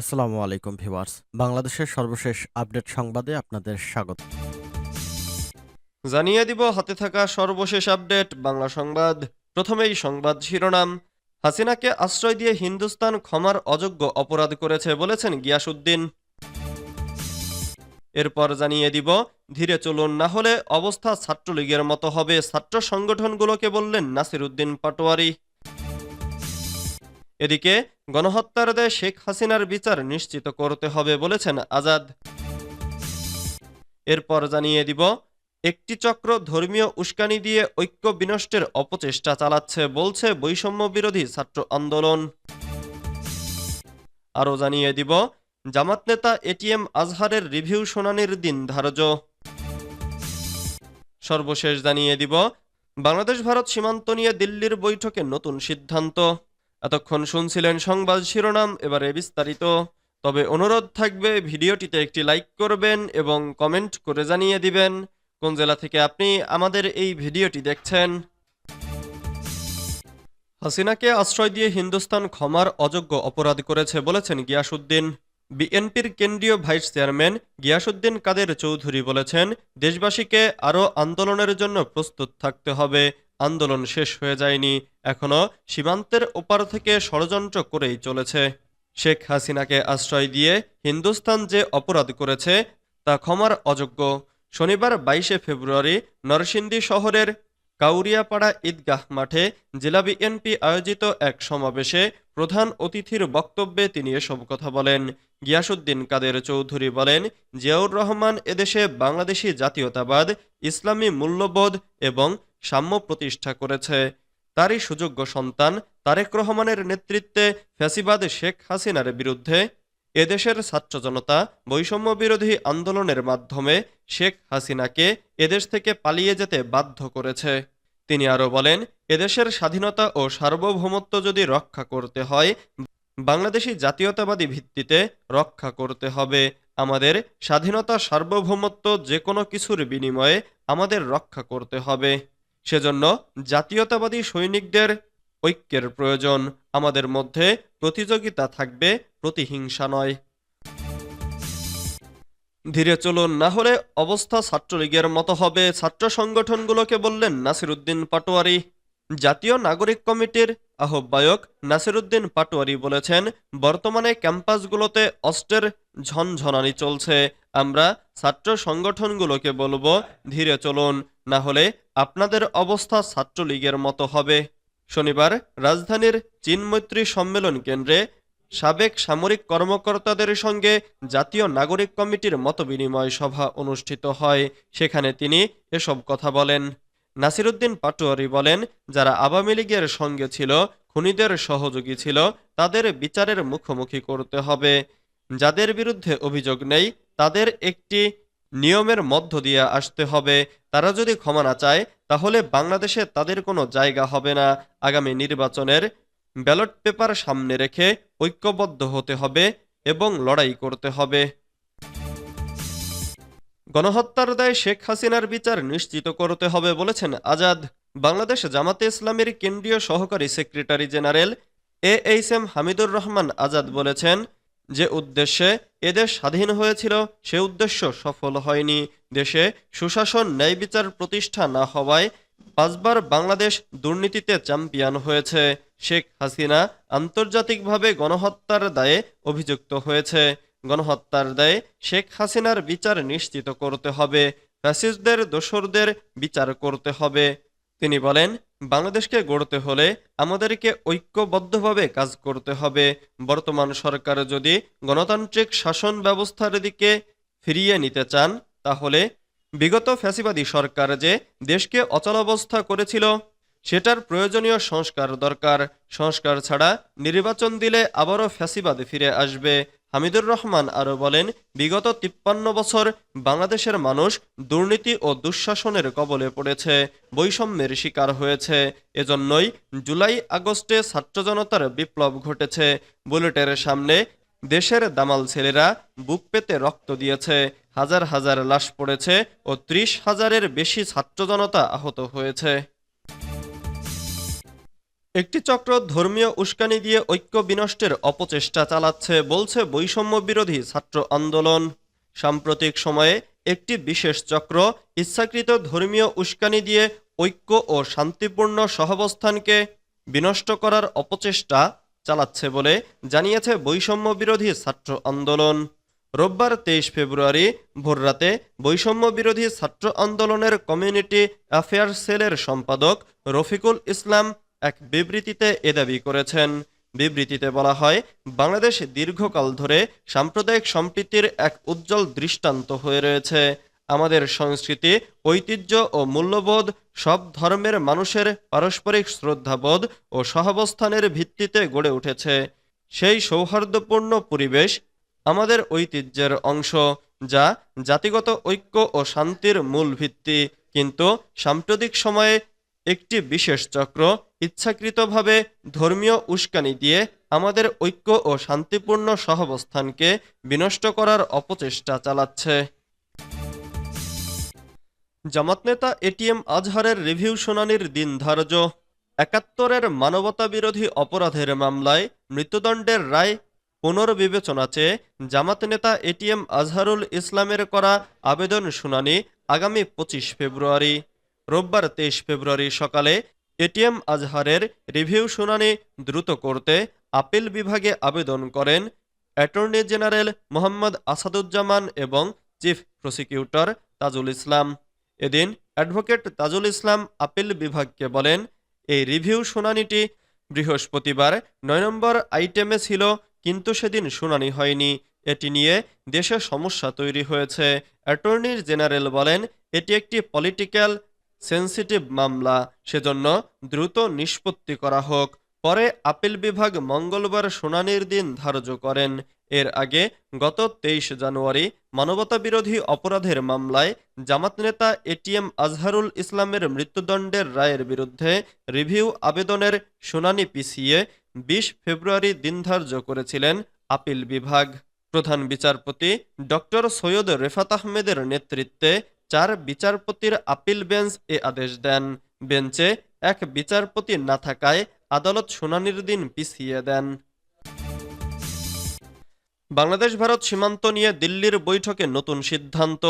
আসসালামু আলাইকুম ভিউয়ার্স। বাংলাদেশের সর্বশেষ আপডেট সংবাদে আপনাদের স্বাগত। জানিয়ে দিব, হাতে থাকা সর্বশেষ আপডেট, বাংলা সংবাদ। প্রথমেই সংবাদ শিরোনাম। হাসিনাকে আশ্রয় দিয়ে হিন্দুস্তান ক্ষমার অযোগ্য অপরাধ করেছে বলেছেন গিয়াসুদ্দিন এরপর জানিয়ে দিব, ধীরে চলুন না হলে অবস্থা ছাত্রলীগের মতো হবে। ছাত্র সংগঠনগুলোকে বললেন নাসিরুদ্দিন পাটোয়ারি। এদিকে গণহত্যার দেয় শেখ হাসিনার বিচার নিশ্চিত করতে হবে বলেছেন আজাদ। এরপর জানিয়ে দিব, একটি চক্র ধর্মীয় উস্কানি দিয়ে ঐক্য বিনষ্টের অপচেষ্টা চালাচ্ছে বলছে বৈষম্য বিরোধী ছাত্র আন্দোলন। আরও জানিয়ে দিব, জামাত নেতা এটিএম আজহারের রিভিউ শুনানির দিন ধার্য। সর্বশেষ জানিয়ে দিব বাংলাদেশ ভারত সীমান্ত নিয়ে দিল্লির বৈঠকে নতুন সিদ্ধান্ত। এতক্ষণ শুনছিলেন সংবাদ শিরোনাম, এবারে বিস্তারিত। তবে অনুরোধ থাকবে, ভিডিওটিতে একটি লাইক করবেন এবং কমেন্ট করে জানিয়ে দিবেন কোন জেলা থেকে আপনি আমাদের এই ভিডিওটি দেখছেন। হাসিনাকে আশ্রয় দিয়ে হিন্দুস্তান ক্ষমার অযোগ্য অপরাধ করেছে বলেছেন গিয়াসুদ্দিন বিএনপির কেন্দ্রীয় ভাইস চেয়ারম্যান গিয়াসুদ্দিন কাদের চৌধুরী বলেছেন, দেশবাসীকে আরও আন্দোলনের জন্য প্রস্তুত থাকতে হবে। আন্দোলন শেষ হয়ে যায়নি এখনও সীমান্তের ওপার থেকে ষড়যন্ত্র করেই চলেছে। শেখ হাসিনাকে আশ্রয় দিয়ে হিন্দুস্তান যে অপরাধ করেছে, তা ক্ষমার অযোগ্য। শনিবার বাইশে ফেব্রুয়ারি নরসিংদী শহরের কাউরিয়াপাড়া ঈদগাহ মাঠে জেলা বিএনপি আয়োজিত এক সমাবেশে প্রধান অতিথির বক্তব্যে তিনি এসব কথা বলেন। গিয়াসুদ্দিন কাদের চৌধুরী বলেন, জিয়াউর রহমান এদেশে বাংলাদেশি জাতীয়তাবাদ, ইসলামী মূল্যবোধ এবং সাম্য প্রতিষ্ঠা করেছে। তারই সুযোগ্য সন্তান তারেক রহমানের নেতৃত্বে ফ্যাসিবাদ শেখ হাসিনার বিরুদ্ধে। এদেশের ছাত্র জনতা বৈষম্য বিরোধী আন্দোলনের মাধ্যমে শেখ হাসিনাকে এদেশ থেকে পালিয়ে যেতে বাধ্য করেছে। তিনি আরও বলেন এদেশের স্বাধীনতা ও সার্বভৌমত্ব যদি রক্ষা করতে হয়, বাংলাদেশি জাতীয়তাবাদী ভিত্তিতে রক্ষা করতে হবে। আমাদের স্বাধীনতা সার্বভৌমত্ব যে কোনো কিছুর বিনিময়ে আমাদের রক্ষা করতে হবে। সেজন্য জাতীয়তাবাদী সৈনিকদের ঐক্যের প্রয়োজন। আমাদের মধ্যে প্রতিযোগিতা থাকবে, প্রতিহিংসা নয়। ধীরে চলুন, না হলে অবস্থা ছাত্রলীগের মতো হবে। ছাত্র সংগঠনগুলোকে বললেন নাসিরুদ্দিন পাটোয়ারি। জাতীয় নাগরিক কমিটির আহ্বায়ক নাসিরুদ্দিন পাটোয়ারি বলেছেন, বর্তমানে ক্যাম্পাসগুলোতে অস্ত্রের ঝনঝনানি চলছে। আমরা ছাত্র সংগঠনগুলোকে বলব, ধীরে চলুন। না হলে আপনাদের অবস্থা ছাত্রলীগের মতো হবে। শনিবার রাজধানীর চীনমৈত্রী সম্মেলন কেন্দ্রে সাবেক সামরিক কর্মকর্তাদের সঙ্গে জাতীয় নাগরিক কমিটির মতবিনিময় সভা অনুষ্ঠিত হয়। সেখানে তিনি এসব কথা বলেন। নাসিরুদ্দিন পাটোয়ারি বলেন, যারা আওয়ামী লীগের সঙ্গে ছিল, খুনিদের সহযোগী ছিল, তাদের বিচারের মুখোমুখি করতে হবে। যাদের বিরুদ্ধে অভিযোগ নেই, তাদের একটি নিয়মের মধ্য দিয়ে আসতে হবে। তারা যদি ক্ষমা না চায়, তাহলে বাংলাদেশে তাদের কোনো জায়গা হবে না। আগামী নির্বাচনের ব্যালট পেপার সামনে রেখে ঐক্যবদ্ধ হতে হবে এবং লড়াই করতে হবে। গণহত্যার দায় শেখ হাসিনার বিচার নিশ্চিত করতে হবে বলেছেন আজাদ। বাংলাদেশ জামাতে ইসলামের কেন্দ্রীয় সহকারী secretary general A H M Hamidur Rahman Azad বলেছেন যে উদ্দেশ্যে এদেশ স্বাধীন হয়েছিল, সে উদ্দেশ্য সফল হয়নি। দেশে সুশাসন, ন্যায় বিচার প্রতিষ্ঠা না হওয়ায় পাঁচবার বাংলাদেশ দুর্নীতিতে চ্যাম্পিয়ন হয়েছে। শেখ হাসিনা আন্তর্জাতিকভাবে গণহত্যার দায়ে অভিযুক্ত হয়েছে। গণহত্যার দায়ে শেখ হাসিনার বিচার নিশ্চিত করতে হবে। ফ্যাসিস্টদের, দোসরদের বিচার করতে হবে। তিনি বলেন বাংলাদেশকে গড়তে হলে আমাদেরকে ঐক্যবদ্ধভাবে কাজ করতে হবে। বর্তমান সরকার যদি গণতান্ত্রিক শাসন ব্যবস্থার দিকে ফিরিয়ে নিতে চান, তাহলে বিগত ফ্যাসিবাদী সরকার যে দেশকে অচলাবস্থা করেছিল, সেটার প্রয়োজনীয় সংস্কার দরকার। সংস্কার ছাড়া নির্বাচন দিলে আবারও ফ্যাসিবাদ ফিরে আসবে। হামিদুর রহমান আরও বলেন, বিগত তিপ্পান্ন বছর বাংলাদেশের মানুষ দুর্নীতি ও দুঃশাসনের কবলে পড়েছে, বৈষম্যের শিকার হয়েছে। এজন্যই জুলাই আগস্টে ছাত্র জনতার বিপ্লব ঘটেছে। বুলেটের সামনে দেশের দামাল ছেলেরা বুক পেতে রক্ত দিয়েছে। হাজার হাজার লাশ পড়েছে ও ত্রিশ হাজারের বেশি ছাত্র জনতা আহত হয়েছে। একটি চক্র ধর্মীয় উস্কানি দিয়ে ঐক্য বিনষ্টের অপচেষ্টা চালাচ্ছে, বলছে বৈষম্য বিরোধী ছাত্র আন্দোলন। সাম্প্রতিক সময়ে একটি বিশেষ চক্র ইচ্ছাকৃত ধর্মীয় উস্কানি দিয়ে ঐক্য ও শান্তিপূর্ণ সহাবস্থানকে বিনষ্ট করার অপচেষ্টা চালাচ্ছে বলে জানিয়েছে বৈষম্য বিরোধী ছাত্র আন্দোলন। রোববার তেইশ ফেব্রুয়ারি ভোররাতে বৈষম্য বিরোধী ছাত্র আন্দোলনের কমিউনিটি অ্যাফেয়ার সেলের সম্পাদক রফিকুল ইসলাম এক বিবৃতিতে এ দাবি করেছেন। বিবৃতিতে বলা হয়, বাংলাদেশ দীর্ঘকাল ধরে সাম্প্রদায়িক সম্প্রীতির এক উজ্জ্বল দৃষ্টান্ত হয়ে রয়েছে। আমাদের সংস্কৃতি, ঐতিহ্য ও মূল্যবোধ, সব ধর্মের মানুষের পারস্পরিক শ্রদ্ধাবোধ ও সহাবস্থানের ভিত্তিতে গড়ে উঠেছে। সেই সৌহার্দ্যপূর্ণ পরিবেশ আমাদের ঐতিহ্যের অংশ, যা জাতিগত ঐক্য ও শান্তির মূল ভিত্তি। কিন্তু সাম্প্রতিক সময়ে একটি বিশেষ চক্র ইচ্ছাকৃতভাবে ধর্মীয় উস্কানি দিয়ে আমাদের ঐক্য ও শান্তিপূর্ণ সহাবস্থানকে বিনষ্ট করার অপচেষ্টা চালাচ্ছে। জামাত নেতা এটিএম আজহারের রিভিউ শুনানির দিন ধার্য। একাত্তরের মানবতাবিরোধী অপরাধের মামলায় মৃত্যুদণ্ডের রায় পুনর্বিবেচনা চেয়ে জামাত নেতা এটিএম আজহারুল ইসলামের করা আবেদন শুনানি আগামী পঁচিশ ফেব্রুয়ারি। রোববার তেইশ ফেব্রুয়ারি সকালে এটিএম আজহারের রিভিউ শুনানি দ্রুত করতে আপিল বিভাগে আবেদন করেন অ্যাটর্নি জেনারেল মোহাম্মদ আসাদুজ্জামান এবং চিফ প্রসিকিউটর তাজুল ইসলাম। এদিন অ্যাডভোকেট তাজুল ইসলাম আপিল বিভাগকে বলেন, এই রিভিউ শুনানিটি বৃহস্পতিবার নয় নম্বর আইটেমে ছিল, কিন্তু সেদিন শুনানি হয়নি। এটি নিয়ে দেশে সমস্যা তৈরি হয়েছে। অ্যাটর্নি জেনারেল বলেন, এটি একটি পলিটিক্যাল সেন্সিটিভ মামলা সেজন্য দ্রুত নিষ্পত্তি করা হোক। পরে আপিল বিভাগ মঙ্গলবার শুনানির দিন ধার্য করেন। এর আগে গত তেইশ জানুয়ারি মানবতাবিরোধী অপরাধের মামলায় জামাত নেতা এটিএম আজহারুল ইসলামের মৃত্যুদণ্ডের রায়ের বিরুদ্ধে রিভিউ আবেদনের শুনানি পিছিয়ে বিশ ফেব্রুয়ারি দিন ধার্য করেছিলেন আপিল বিভাগ। প্রধান বিচারপতি ডক্টর সৈয়দ রেফাত আহমেদের নেতৃত্বে চার বিচারপতির আপিল বেঞ্চ এ আদেশ দেন। বেঞ্চে এক বিচারপতি না থাকায় আদালত শুনানির দিন পিছিয়ে দেন। বাংলাদেশ ভারত সীমান্ত নিয়ে দিল্লির বৈঠকে নতুন সিদ্ধান্ত।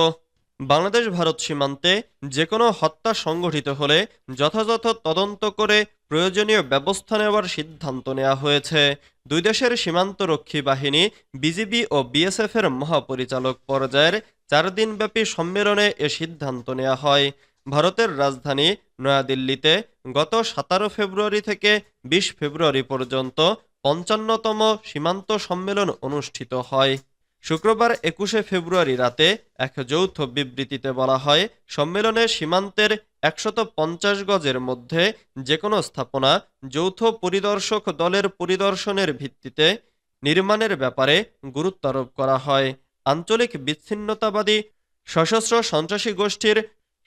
বাংলাদেশ ভারত সীমান্তে যে কোনো হত্যা সংঘটিত হলে যথাযথ তদন্ত করে প্রয়োজনীয় ব্যবস্থা নেওয়ার সিদ্ধান্ত নেওয়া হয়েছে। দুই দেশের সীমান্তরক্ষী বাহিনী, বিজিবি ও বিএসএফ এর মহাপরিচালক পর্যায়ের চার দিনব্যাপী সম্মেলনে এ সিদ্ধান্ত নেওয়া হয়। ভারতের রাজধানী নয়াদিল্লিতে গত সাতারো ফেব্রুয়ারি থেকে বিশ ফেব্রুয়ারি পর্যন্ত পঞ্চান্নতম সীমান্ত সম্মেলন অনুষ্ঠিত হয়। শুক্রবার একুশে ফেব্রুয়ারি রাতে এক যৌথ বিবৃতিতে বলা হয়, সম্মেলনে সীমান্তের একশত পঞ্চাশ গজের মধ্যে যে কোনো স্থাপনা যৌথ পরিদর্শক দলের পরিদর্শনের ভিত্তিতে নির্মাণের ব্যাপারে গুরুত্বারোপ করা হয়। আঞ্চলিক বিচ্ছিন্নতাবাদী সশস্ত্র সন্ত্রাসী গোষ্ঠীর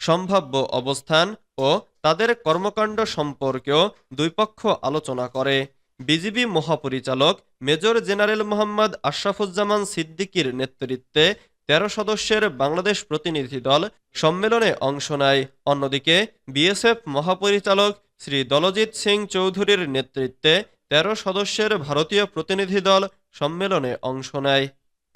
সম্ভাব্য অবস্থান ও তাদের কর্মকাণ্ড সম্পর্কেও দুই পক্ষ আলোচনা করে। বিজিবি মহাপরিচালক মেজর জেনারেল মোহাম্মদ আশরাফুজ্জামান সিদ্দিকীর নেতৃত্বে তেরো সদস্যের বাংলাদেশ প্রতিনিধি দল সম্মেলনে অংশ নেয়। অন্যদিকে বিএসএফ মহাপরিচালক শ্রী দলজিৎ সিং চৌধুরীর নেতৃত্বে তেরো সদস্যের ভারতীয় প্রতিনিধি দল সম্মেলনে অংশ নেয়।